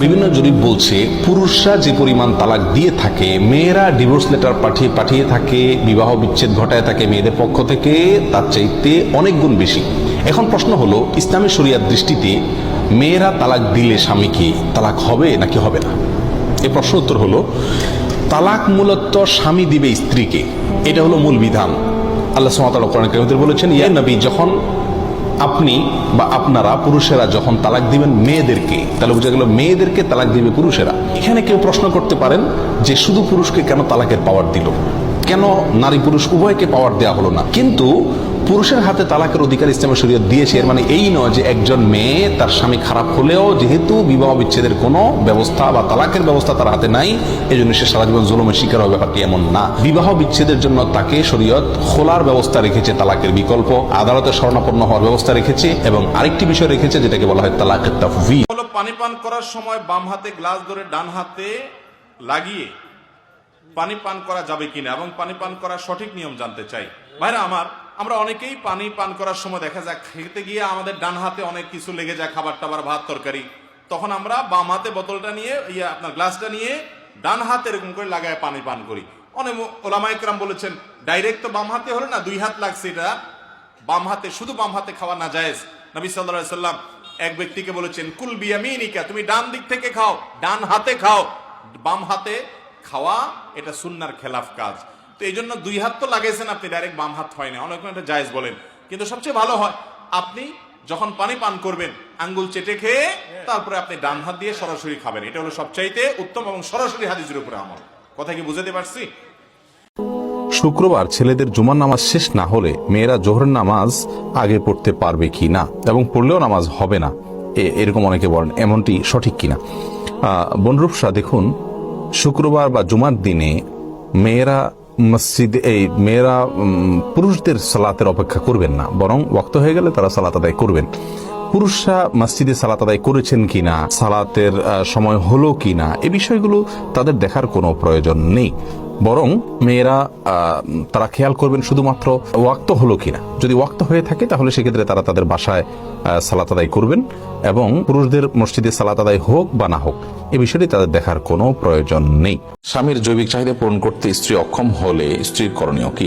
বিভিন্ন জরিপ বলছে, পুরুষরা যে পরিমাণ তালাক দিয়ে থাকে, মেয়েরা ডিভোর্স লেটার পাঠিয়ে পাঠিয়ে থাকে, বিবাহ বিচ্ছেদ ঘটায় থাকে মেয়েদের পক্ষ থেকে, তার চাইতে অনেক গুণ বেশি। এখন প্রশ্ন হলো, ইসলামী শরিয়ার দৃষ্টিতে মেয়েরা তালাক দিলে স্বামীকে তালাক হবে নাকি হবে না? এই প্রশ্ন উত্তর হলো, তালাক মূলত স্বামী দিবে স্ত্রীকে। এটা হলো মূল বিধান। আল্লাহ সুমাতাল কোরআন বলেছেন, ইয়া নবী, যখন আপনি বা আপনারা পুরুষেরা যখন তালাক দিবেন মেয়েদেরকে, তাহলে বোঝা গেল মেয়েদেরকে তালাক দিবে পুরুষেরা। এখানে কেউ প্রশ্ন করতে পারেন যে শুধু পুরুষকে কেন তালাকের পাওয়ার দিল? কেন নারী পুরুষ উভয়কে পাওয়ার দেওয়া হলো না? কিন্তু পুরুষের হাতে তালাকের অধিকার ইসলামের শরীয়ত দিয়েছে। এর মানে এই নয় যে একজন মেয়ে তার স্বামী খারাপ হলেও যেহেতু বিবাহ বিচ্ছেদের কোনো ব্যবস্থা বা তালাকের ব্যবস্থা তার হাতে নাই এই জন্য সে সারা জীবন জুলুমের শিকার হবে ব্যাপারটি এমন না। বিবাহ বিচ্ছেদের জন্য তাকে শরীয়ত খোলার ব্যবস্থা রেখেছে, তালাকের বিকল্প। আদালতে স্বর্ণাপন্ন হওয়ার ব্যবস্থা রেখেছে এবং আরেকটি বিষয় রেখেছে যেটাকে বলা হয় তালাকের তাফভি হলো পানি পান করার সময় বাম হাতে গ্লাস ধরে ডান হাতে লাগিয়ে পানি পান করা যাবে কিনা এবং পানি পান করার সঠিক নিয়ম জানতে চাই। ভাইরা আমার আমরা অনেকেই পানি পান করার সময় দেখা যায় খেতে গিয়ে আমাদের ডান হাতে অনেক কিছু লেগে যায় খাবার টাবার ভাত, তরকারি। তখন আমরা বাম হাতে বোতলটা নিয়ে ইয়ে আপনার গ্লাসটা নিয়ে ডান হাতে এরকম করে লাগায় পানি পান করি। অনেক ওলামাইকরাম বলেছেন, ডাইরেক্ট তো বাম হাতে হলো না, দুই হাত লাগছে এটা। বাম হাতে, শুধু বাম হাতে খাওয়া না জায়েজ। নবী সাল্লাল্লাহু সাল্লাম এক ব্যক্তিকে বলেছেন, কুল বিয়ামিনিকা, তুমি ডান দিক থেকে খাও, ডান হাতে খাও। বাম হাতে খাওয়া এটা সুন্নার খেলাফ কাজ। তো এই জন্য দুই হাত তো লাগাইছেন আপনি ডাইরেক্ট বাম হাত হয় না। অনেক এটা জায়েজ বলেন। কিন্তু সবচেয়ে ভালো হয় আপনি যখন পানি পান করবেন আঙ্গুল চেটে খেয়ে তারপরে আপনি ডান হাত দিয়ে সরাসরি খাবেন। এটা হলো সবচাইতে উত্তম এবং সরাসরি হাদিসের উপরে আমল। কথা কি বুঝাতে পারছি? শুক্রবার ছেলেদের জুমার নামাজ শেষ না হলে মেয়েরা জোহরের নামাজ আগে পড়তে পারবে কি না এবং পড়লেও নামাজ হবে না? এ- এরকম অনেকে বলেন এমনটি সঠিক কিনা বনরূপসা দেখুন শুক্রবার বা জুমার দিনে মেয়েরা মসজিদ, এই মেয়েরা পুরুষদের সালাতের অপেক্ষা করবেন না, বরং ওক্ত হয়ে গেলে তারা সালাত আদায় করবেন। পুরুষরা মসজিদে সালাত আদায় করেছেন কিনা, সালাতের সময় হলো কিনা, এ বিষয়গুলো তাদের দেখার কোনো প্রয়োজন নেই। বরং মেয়েরা তারা খেয়াল করবেন শুধুমাত্র ওয়াক্ত হলো কিনা। যদি ওয়াক্ত হয়ে থাকে তাহলে সেক্ষেত্রে তারা তাদের বাসায় সালাত আদায় করবেন এবং পুরুষদের মসজিদে সালাত আদায় হোক বা না হোক, এ বিষয়টি তাদের দেখার কোনো প্রয়োজন নেই। স্বামীর জৈবিক চাহিদা পূরণ করতে স্ত্রী অক্ষম হলে স্ত্রীর করণীয় কি?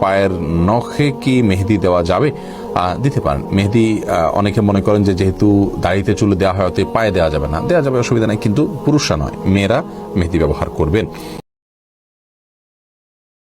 পায়ের নখে কি মেহেদি দেওয়া যাবে? দিতে পারেন। মেহেদি অনেকে মনে করেন যে যেহেতু দাড়িতে চুল দেওয়া হয়, অতএব পায়ে দেওয়া যাবে না। দেওয়া যাবে, অসুবিধা নেই, কিন্তু পুরুষরা নয়। মেয়েরা মেহেদি ব্যবহার করবেন।